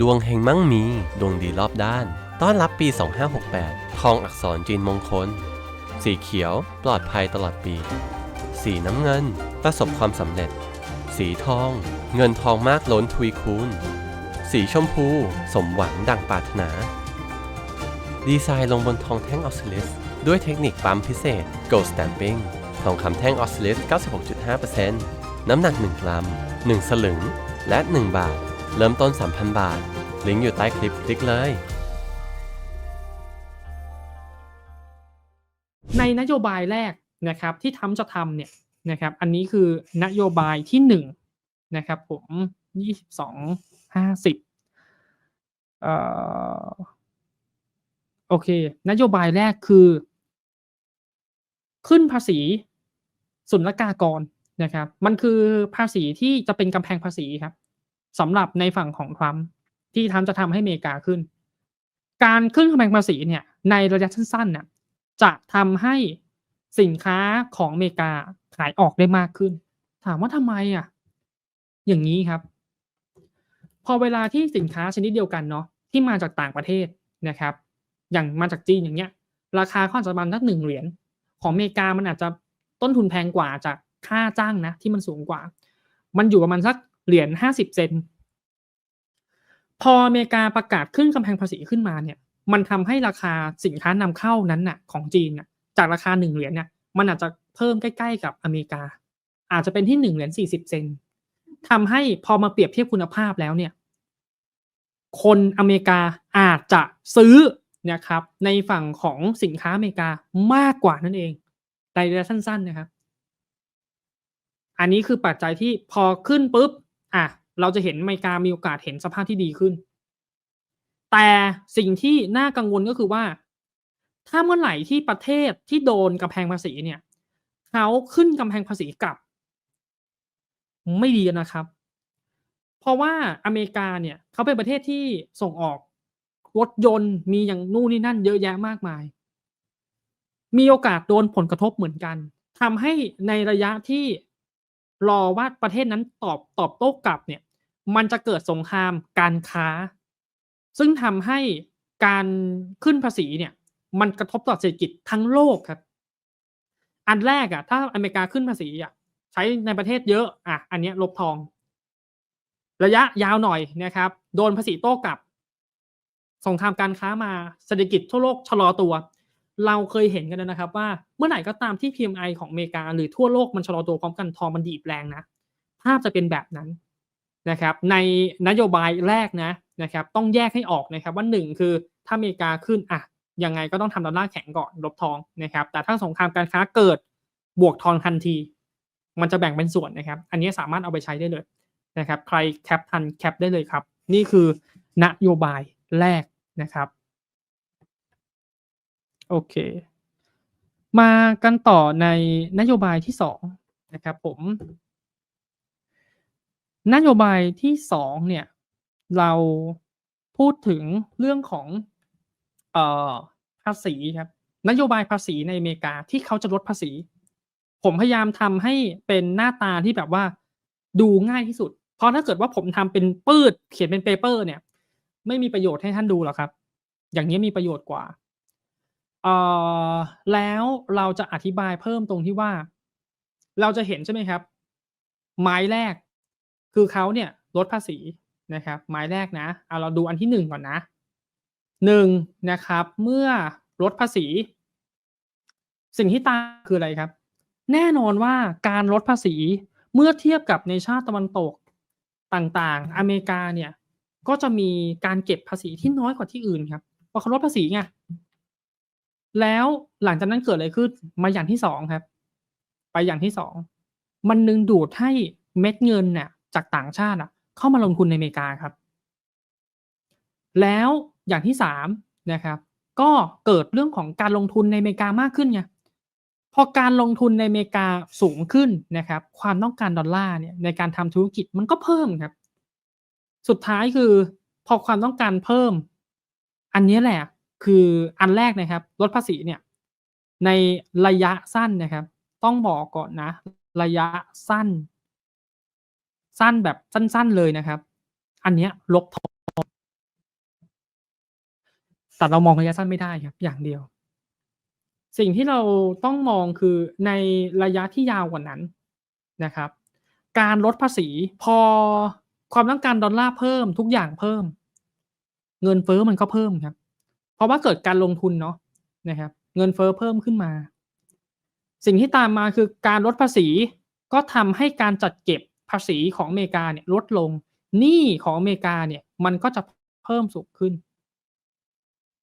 ดวงเฮงมั่งมี ดวงดีรอบด้าน ต้อนรับปี 2568 ทองอักษรจีนมงคล สีเขียว ปลอดภัยตลอดปี สีน้ำเงิน ประสบความสำเร็จ สีทอง เงินทองมากล้นทวีคูณ สีชมพู สมหวังดังปรารถนา ดีไซน์ลงบนทองแท่งออสซิลิสด้วยเทคนิคปั๊มพิเศษ Gold Stamping ทองคำแท่งออสซิลิส 96.5%น้ำหนัก 1 กรัม 1 สลึง และ 1 บาท เริ่มต้น 3,000 บาท ลิงก์อยู่ใต้คลิปคลิกเลย ในนโยบายแรกนะครับที่ทำจะทำเนี่ยนะครับอันนี้คือนโยบายที่หนึ่งนะครับผมยี่สิบสองห้าสิบเอ่อโอเค นโยบายแรกคือ ขึ้นภาษีศุลกากรนะครับ มันคือภาษีที่จะเป็นกำแพงภาษีครับ สำหรับในฝั่งของทรัมป์ที่ทำจะทำให้อเมริกาขึ้น การขึ้นกำแพงภาษีเนี่ยในระยะสั้นๆเนี่ยจะทำให้สินค้าของอเมริกาขายออกได้มากขึ้น ถามว่าทำไมอะอย่างนี้ครับ พอเวลาที่สินค้าชนิดเดียวกันเนาะที่มาจากต่างประเทศนะครับ อย่างมาจากจีนอย่างเงี้ย ราคาข้อจะประมาณสักหนึ่งเหรียญของอเมริกามันอาจจะต้นทุนแพงกว่าจากค่าจ้างนะที่มันสูงกว่า มันอยู่ประมาณสัก เหรียญห้าสิบเซนพออเมริกาประกาศขึ้นกำแพงภาษีขึ้นมาเนี่ย มันทำให้ราคาสินค้านำเข้านั้นน่ะ ของจีนน่ะ จากราคาหนึ่งเหรียญเนี่ย มันอาจจะเพิ่มใกล้ๆกับอเมริกา อาจจะเป็นที่หนึ่งเหรียญสี่สิบเซนทำให้พอมาเปรียบเทียบคุณภาพแล้วเนี่ย คนอเมริกาอาจจะซื้อนะครับ ในฝั่งของสินค้าอเมริกามากกว่านั่นเองในระยะสั้น ๆนะครับ อันนี้คือปัจจัยที่พอขึ้นปุ๊บ อะเราจะเห็นอเมริกามีโอกาสเห็นสภาพที่ดีขึ้น แต่สิ่งที่น่ากังวลก็คือว่า ถ้าเมื่อไหร่ที่ประเทศที่โดนกำแพงภาษีเนี่ยเขาขึ้นกำแพงภาษีกลับ ไม่ดีนะครับ เพราะว่าอเมริกาเนี่ยเขาเป็นประเทศที่ส่งออกรถยนต์มีอย่างนู่นนี่นั่นเยอะแยะมากมาย มีโอกาสโดนผลกระทบเหมือนกันทำให้ในระยะที่ รอว่าประเทศนั้นตอบตอบโต้กลับเนี่ย มันจะเกิดสงครามการค้า ซึ่งทำให้การขึ้นภาษีเนี่ย มันกระทบต่อเศรษฐกิจทั้งโลกครับ อันแรกอะถ้าอเมริกาขึ้นภาษีอะใช้ในประเทศเยอะอะอันเนี้ยลบทอง ระยะยาวหน่อยนะครับ โดนภาษีโต้กลับสงครามการค้ามาเศรษฐกิจทั่วโลกชะลอตัว เราเคยเห็นกันนะครับว่าเมื่อไหร่ก็ตามที่ PMI ของอเมริกา หรือทั่วโลกมันชะลอตัวพร้อมกันทองมันดีดแรงนะภาพจะเป็นแบบนั้นนะครับ ในนโยบายแรกนะนะครับ ต้องแยกให้ออกนะครับว่าหนึ่งคือถ้าอเมริกาขึ้นอะยังไงก็ต้องทำดอลลาร์แข็งก่อนลบทองนะครับ แต่ถ้าสงครามการค้าเกิดบวกทองทันที มันจะแบ่งเป็นส่วนนะครับ อันนี้สามารถเอาไปใช้ได้เลยนะครับ ใครแคปทันแคปได้เลยครับ นี่คือนโยบายแรกนะครับ โอเค มากันต่อในนโยบายที่สองนะครับผม นโยบายที่สองเนี่ย เราพูดถึงเรื่องของเอ่อภาษีครับนโยบายภาษีในอเมริกาที่เขาจะลดภาษี ผมพยายามทำให้เป็นหน้าตาที่แบบว่าดูง่ายที่สุด เพราะถ้าเกิดว่าผมทำเป็นปืดเขียนเป็นเปเปอร์เนี่ย ไม่มีประโยชน์ให้ท่านดูหรอกครับ อย่างนี้มีประโยชน์กว่า เอ่อแล้วเราจะอธิบายเพิ่มตรงที่ว่า เราจะเห็นใช่ไหมครับ ไม้แรก คือเขาเนี่ยลดภาษีนะครับไม้แรกนะเอาเราดูอันที่หนึ่งก่อนนะหนึ่งนะครับ เมื่อลดภาษี สิ่งที่ตามคืออะไรครับ แน่นอนว่าการลดภาษีเมื่อเทียบกับในชาติตะวันตกต่างๆ อเมริกาเนี่ยก็จะมีการเก็บภาษีที่น้อยกว่าที่อื่นครับเพราะเขาลดภาษีไง แล้วหลังจากนั้นเกิดอะไรขึ้นมาอย่างที่สองครับ ไปอย่างที่สองมันนึงดูดให้เม็ดเงินเนี่ยจากต่างชาติอะ เข้ามาลงทุนในอเมริกาครับ แล้วอย่างที่สามนะครับ ก็เกิดเรื่องของการลงทุนในอเมริกามากขึ้นไงพอการลงทุนในอเมริกาสูงขึ้นนะครับ ความต้องการดอลลาร์เนี่ยในการทำธุรกิจมันก็เพิ่มครับ สุดท้ายคือ พอความต้องการเพิ่ม อันนี้แหละ คืออันแรกนะครับลดภาษีเนี่ยในระยะสั้นนะครับ ต้องบอกก่อนนะ ระยะสั้น สั้นแบบสั้นๆเลยนะครับ อันเนี้ยลบทองแต่เรามองระยะสั้นไม่ได้ครับ อย่างเดียว สิ่งที่เราต้องมองคือในระยะที่ยาวกว่านั้นนะครับ การลดภาษีพอความต้องการดอลลาร์เพิ่มทุกอย่างเพิ่ม เงินเฟ้อมันก็เพิ่มครับ เพราะว่าเกิดการลงทุนเนาะนะครับ เงินเฟ้อเพิ่มขึ้นมา สิ่งที่ตามมาคือการลดภาษีก็ทำให้การจัดเก็บภาษีของอเมริกาเนี่ยลดลงหนี้ของอเมริกาเนี่ยมันก็จะเพิ่มสูงขึ้น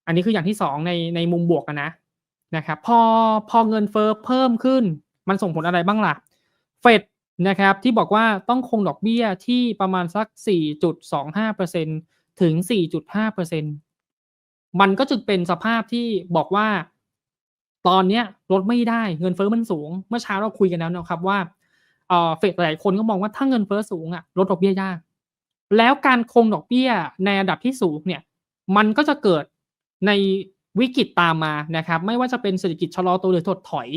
อันนี้คืออย่างที่สองในในมุมบวกนนะนะครับพอพอเงินเฟ้อเพิ่มขึ้น มันส่งผลอะไรบ้างล่ะเฟดนะครับที่บอกว่าต้องคงดอกเบี้ยที่ประมาณสัก 4.25%ถึง 4.5% มันก็จึงเป็นสภาพที่บอกว่า ตอนเนี้ยลดไม่ได้เงินเฟ้อมันสูง เมื่อเช้าเราคุยกันแล้วนะครับว่าเออเฟดหลายคนก็มองว่าถ้าเงินเฟ้อสูงอะลดดอกเบี้ยยาก แล้วการคงดอกเบี้ยในระดับที่สูงเนี่ย มันก็จะเกิดในวิกฤตตามมานะครับ ไม่ว่าจะเป็นเศรษฐกิจชะลอตัวหรือถดถอย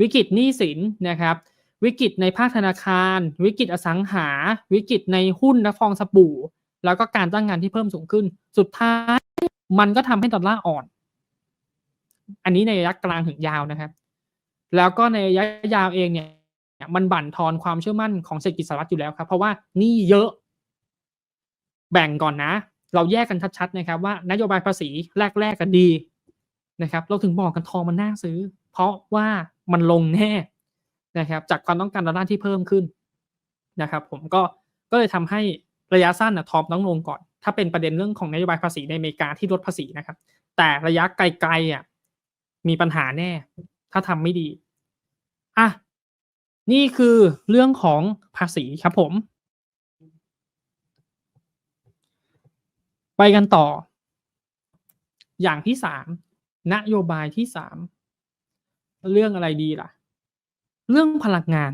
วิกฤตหนี้สินนะครับ วิกฤตในภาคธนาคาร วิกฤตอสังหา วิกฤตในหุ้นและฟองสบู่ แล้วก็การจ้างงานที่เพิ่มสูงขึ้น สุดท้าย มันก็ทำให้ดอลลาร์อ่อน อันนี้ในระยะกลางถึงยาวนะครับ แล้วก็ในระยะยาวเองเนี่ย มันบั่นทอนความเชื่อมั่นของเศรษฐกิจสหรัฐอยู่แล้วครับ เพราะว่านี่เยอะ แบ่งก่อนนะ เราแยกกันชัดๆนะครับ ว่านโยบายภาษีแรกๆกันดีนะครับ เราถึงบอกกันทองมันน่าซื้อ เพราะว่ามันลงแน่นะครับ จากความต้องการดอลลาร์ที่เพิ่มขึ้นนะครับ ผมก็ก็เลยทำให้ระยะสั้นนะทอมต้องลงก่อน ถ้าเป็นประเด็นเรื่องของนโยบายภาษีในอเมริกาที่ลดภาษีนะครับ แต่ระยะไกลๆอะมีปัญหาแน่ ถ้าทำไม่ดีอะนี่คือเรื่องของภาษีครับผม ไปกันต่อ อย่างที่สามนโยบายที่สามเรื่องอะไรดีล่ะ เรื่องพลังงาน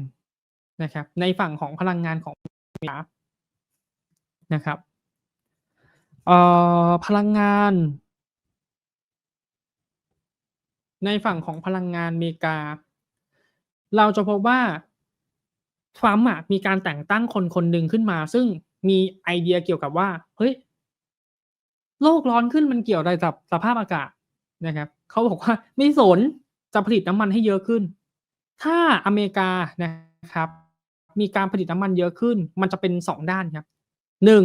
นะครับ ในฝั่งของพลังงานของอเมริกานะครับ เอ่อ พลังงาน ในฝั่งของพลังงานอเมริกา เราจะพบว่าทรัมป์มีการแต่งตั้งคนคนหนึ่งขึ้นมา ซึ่งมีไอเดียเกี่ยวกับว่า เฮ้ย โลกร้อนขึ้นมันเกี่ยวอะไรกับสภาพอากาศนะครับเขาบอกว่าไม่สนจะผลิตน้ำมันให้เยอะขึ้น ถ้าอเมริกานะครับ มีการผลิตน้ำมันเยอะขึ้น มันจะเป็นสองด้านครับหนึ่ง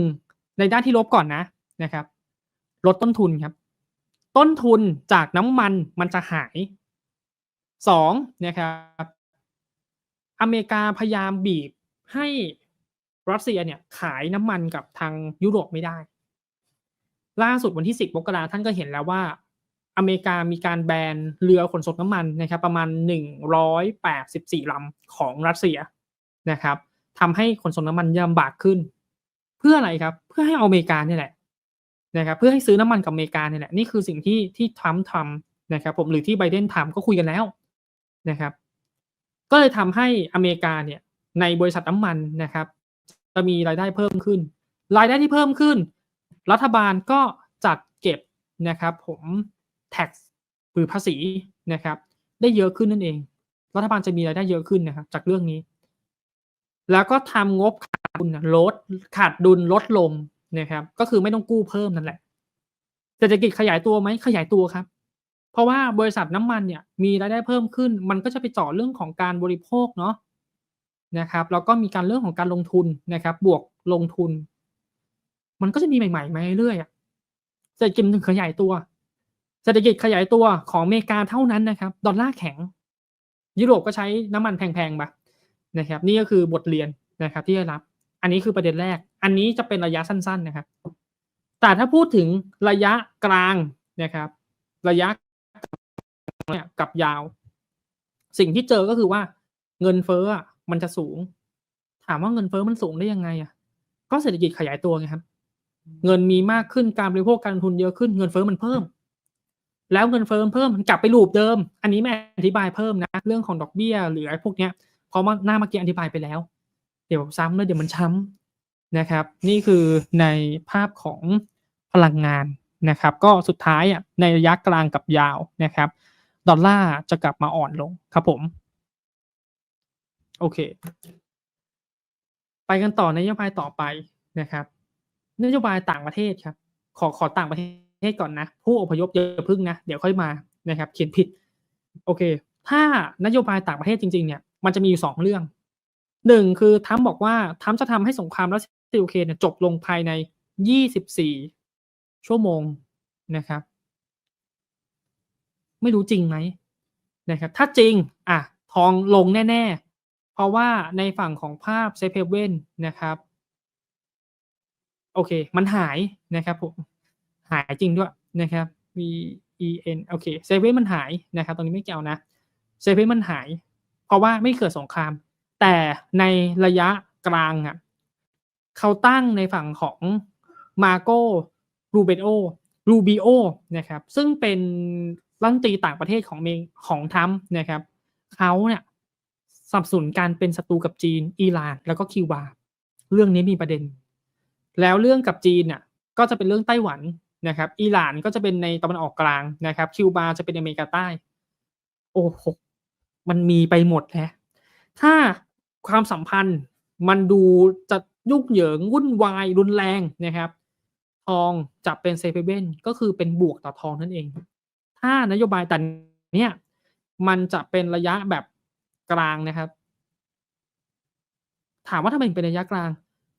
ในด้านที่ลบก่อนนะ นะครับ ลดต้นทุนครับ ต้นทุนจากน้ำมันมันจะหายสองนะครับอเมริกาพยายามบีบให้รัสเซียเนี่ยขายน้ำมันกับทางยุโรปไม่ได้ ล่าสุดวันที่ 10มกราท่านก็เห็นแล้วว่า อเมริกามีการแบนเรือขนส่งน้ำมันนะครับ ประมาณ 184ลำของรัสเซียนะครับทำให้ขนส่งน้ำมันลำบากขึ้น เพื่ออะไรครับ เพื่อให้อเมริกาเนี่ยแหละ นะครับเพื่อให้ซื้อน้ำมันกับอเมริกาเนี่ยแหละนี่คือสิ่งที่ที่ทรัมป์ทำนะครับผมหรือที่ไบเดนทำก็คุยกันแล้วนะครับ ก็เลยทำให้อเมริกาเนี่ยในบริษัทน้ำมันนะครับ จะมีรายได้เพิ่มขึ้น รายได้ที่เพิ่มขึ้น รัฐบาลก็จัดเก็บนะครับผม tax หรือภาษีนะครับ ได้เยอะขึ้นนั่นเอง รัฐบาลจะมีรายได้เยอะขึ้นนะครับ จากเรื่องนี้ แล้วก็ทำงบขาดดุลลดขาดดุลลดลง นะครับก็คือไม่ต้องกู้เพิ่มนั่นแหละเศรษฐกิจขยายตัวไหมขยายตัวครับ เพราะว่าบริษัทน้ำมันเนี่ยมีรายได้เพิ่มขึ้น มันก็จะไปเจาะเรื่องของการบริโภคเนาะนะครับแล้วก็มีการเรื่องของการลงทุนนะครับ บวกลงทุน มันก็จะมีใหม่ๆมาเรื่อยๆเศรษฐกิจถึงขยายตัว เศรษฐกิจขยายตัวของอเมริกาเท่านั้นนะครับ ดอลลาร์แข็ง ยุโรปก็ใช้น้ำมันแพงๆไปนะครับ นี่ก็คือบทเรียนนะครับที่ได้รับ อันนี้คือประเด็นแรก อันนี้จะเป็นระยะสั้นๆนะครับ แต่ถ้าพูดถึงระยะกลางนะครับ ระยะกับยาว สิ่งที่เจอก็คือว่าเงินเฟ้อมันจะสูง ถามว่าเงินเฟ้อมันสูงได้ยังไงอะ ก็เศรษฐกิจขยายตัวไงครับ เงินมีมากขึ้นการบริโภคการลงทุนเยอะขึ้นเงินเฟ้อมันเพิ่ม แล้วเงินเฟ้อเพิ่มมันกลับไปลูปเดิม อันนี้แม่อธิบายเพิ่มนะเรื่องของดอกเบี้ยหรือไอ้พวกเนี้ยเพราะว่าหน้าเมื่อกี้อธิบายไปแล้ว เดี๋ยวซ้ำแล้วเดี๋ยวมันช้ำ นะครับ นี่คือในภาพของพลังงานนะครับ ก็สุดท้ายอะในระยะกลางกับยาวนะครับ ดอลลาร์จะกลับมาอ่อนลงครับผม โอเค ไปกันต่อนโยบายต่อไปนะครับนโยบายต่างประเทศครับ ขอขอต่างประเทศก่อนนะ ผู้อพยพอย่าพึ่งนะ เดี๋ยวค่อยมานะครับ เขียนผิด โอเค ถ้านโยบายต่างประเทศจริงๆเนี่ย มันจะมีอยู่สองเรื่องหนึ่งคือทรัมบอกว่าทรัมจะทำให้สงครามรัส เซียยูเครนเนี่ยจบลงภายในยี่สิบสี่ชั่วโมงนะครับ ไม่รู้จริงไหมนะครับ ถ้าจริงอะทองลงแน่ ๆ เพราะว่าในฝั่งของภาพเซฟเ a เว่นนะครับโอเค มันหายนะครับผม หายจริงด้วยนะครับ V E N โอเคเซเว่นมันหายนะครับตรงนี้ไม่เกี่ยวนะเซเว่นมันหาย เพราะว่าไม่เกิดสงคราม แต่ในระยะกลางอะ เขาตั้งในฝั่งของมาโกรูเบโอรูบิโอนะครับซึ่งเป็นรัฐมนตรีต่างประเทศของเมของทรัมนะครับเขาเนี่ยสนับสนุนการเป็นศัตรูกับจีน อิหร่าน แล้วก็คิวบา เรื่องนี้มีประเด็น แล้วเรื่องกับจีนน่ะก็จะเป็นเรื่องไต้หวันนะครับ อิหร่านก็จะเป็นในตะวันออกกลางนะครับ คิวบาจะเป็นอเมริกาใต้ โอ้โหมันมีไปหมดแล้วถ้าความสัมพันธ์มันดูจะ ยุ่งเหยิงวุ่นวายรุนแรงนะครับ ทองจะเป็นเซฟเว่นก็คือเป็นบวกต่อทองนั่นเอง ถ้านโยบายแต่เนี่ยมันจะเป็นระยะแบบกลางนะครับ ถามว่าทำไมถึงเป็นระยะกลาง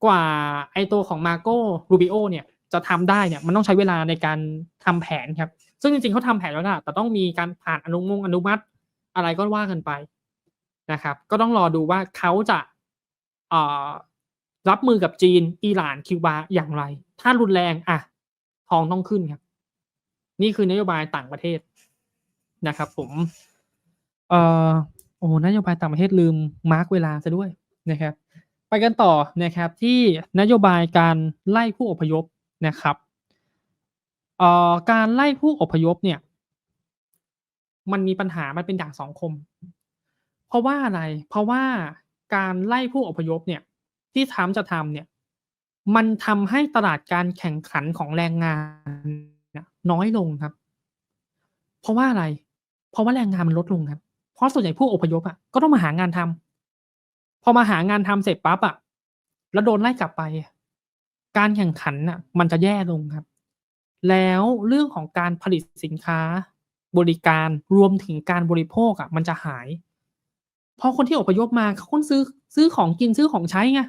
กว่าไอตัวของมาโกรูบิโอเนี่ยจะทำได้เนี่ยมันต้องใช้เวลาในการทำแผนครับ ซึ่งจริงๆเขาทำแผนแล้วนะแต่ต้องมีการผ่านอนุมงอนุมัติ อะไรก็ว่ากันไปนะครับ ก็ต้องรอดูว่าเขาจะเอ่อ รับมือกับจีน อิหร่าน คิวบาอย่างไร ถ้ารุนแรงอะทองต้องขึ้นครับ นี่คือนโยบายต่างประเทศนะครับ ผม เอ่อโอ้นโยบายต่างประเทศลืมมาร์กเวลาซะด้วยนะครับ ไปกันต่อนะครับ ที่นโยบายการไล่ผู้อพยพนะครับเอ่อการไล่ผู้อพยพเนี่ย มันมีปัญหามันเป็นด่างสองคม เพราะว่าอะไร เพราะว่าการไล่ผู้อพยพเนี่ย ที่ทรัมจะทำเนี่ย มันทำให้ตลาดการแข่งขันของแรงงานเนี่ยน้อยลงครับ เพราะว่าอะไร เพราะว่าแรงงานมันลดลงครับ เพราะส่วนใหญ่ผู้อพยพอะก็ต้องมาหางานทำพอมาหางานทำเสร็จปั๊บอะ แล้วโดนไล่กลับไป การแข่งขันน่ะ มันจะแย่ลงครับ แล้วเรื่องของการผลิตสินค้า บริการรวมถึงการบริโภคอะ มันจะหายพอคนที่อพยพมาเขาคนซื้อซื้อของกินซื้อของใช้ไง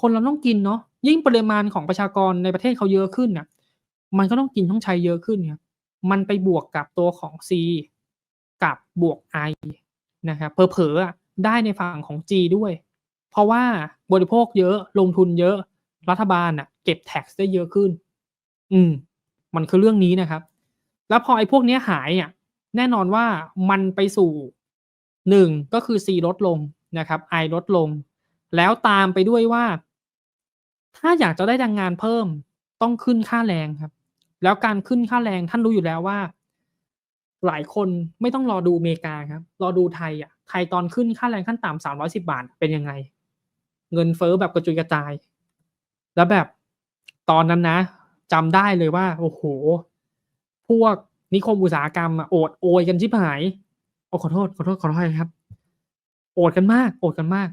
คนเราต้องกินเนาะยิ่งปริมาณของประชากรในประเทศเขาเยอะขึ้นน่ะ มันก็ต้องกินต้องใช้เยอะขึ้นครับมันไปบวกกับตัวของ C กับบวก I นะครับเผลอๆอะได้ในฝั่งของ G ด้วย เพราะว่าบริโภคเยอะลงทุนเยอะรัฐบาลอะ เก็บ tax ได้เยอะขึ้น อืม มันคือเรื่องนี้นะครับ แล้วพอไอ้พวกเนี้ยหายอะแน่นอนว่ามันไปสู่หนึ่งก็คือ C ลดลงนะครับ I ลดลง แล้วตามไปด้วยว่า ถ้าอยากจะได้แรงงานเพิ่มต้องขึ้นค่าแรงครับ แล้วการขึ้นค่าแรงท่านรู้อยู่แล้วว่า หลายคนไม่ต้องรอดูอเมริกาครับ รอดูไทยอะไทยตอนขึ้นค่าแรงขั้นต่ำสามร้อยสิบาทเป็นยังไง เงินเฟ้อแบบกระจุยกระจาย แล้วแบบตอนนั้นนะจำได้เลยว่า โอ้โห พวกนิคมอุตสาหกรรมโอดโอยกันชิบหายโอ้ขอโทษขอโทษขอโทษครับ โอดกันมาก โอดกันมาก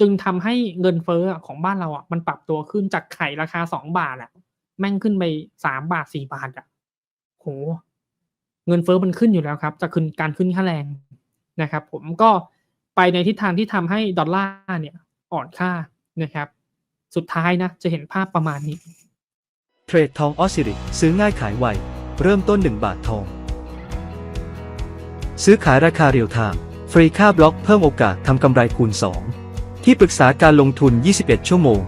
จึงทำให้เงินเฟ้อของบ้านเราอะมันปรับตัวขึ้นจากไข่ราคาสองบาทอะ แม่งขึ้นไปสามบาทสี่บาทอะโหเงินเฟ้อมันขึ้นอยู่แล้วครับจากขึ้นการขึ้นค่าแรงนะครับ ผมก็ไปในทิศทางที่ทำให้ดอลลาร์เนี่ยอ่อนค่านะครับ สุดท้ายนะจะเห็นภาพประมาณนี้ เทรดทองออสซิริซื้อง่ายขายไว เริ่มต้น 1 บาททอง ซื้อขายราคาเรียลไทม์ฟรีค่าบล็อกเพิ่มโอกาสทำกำไรคูณ 2 ที่ปรึกษาการลงทุน 21 ชั่วโมง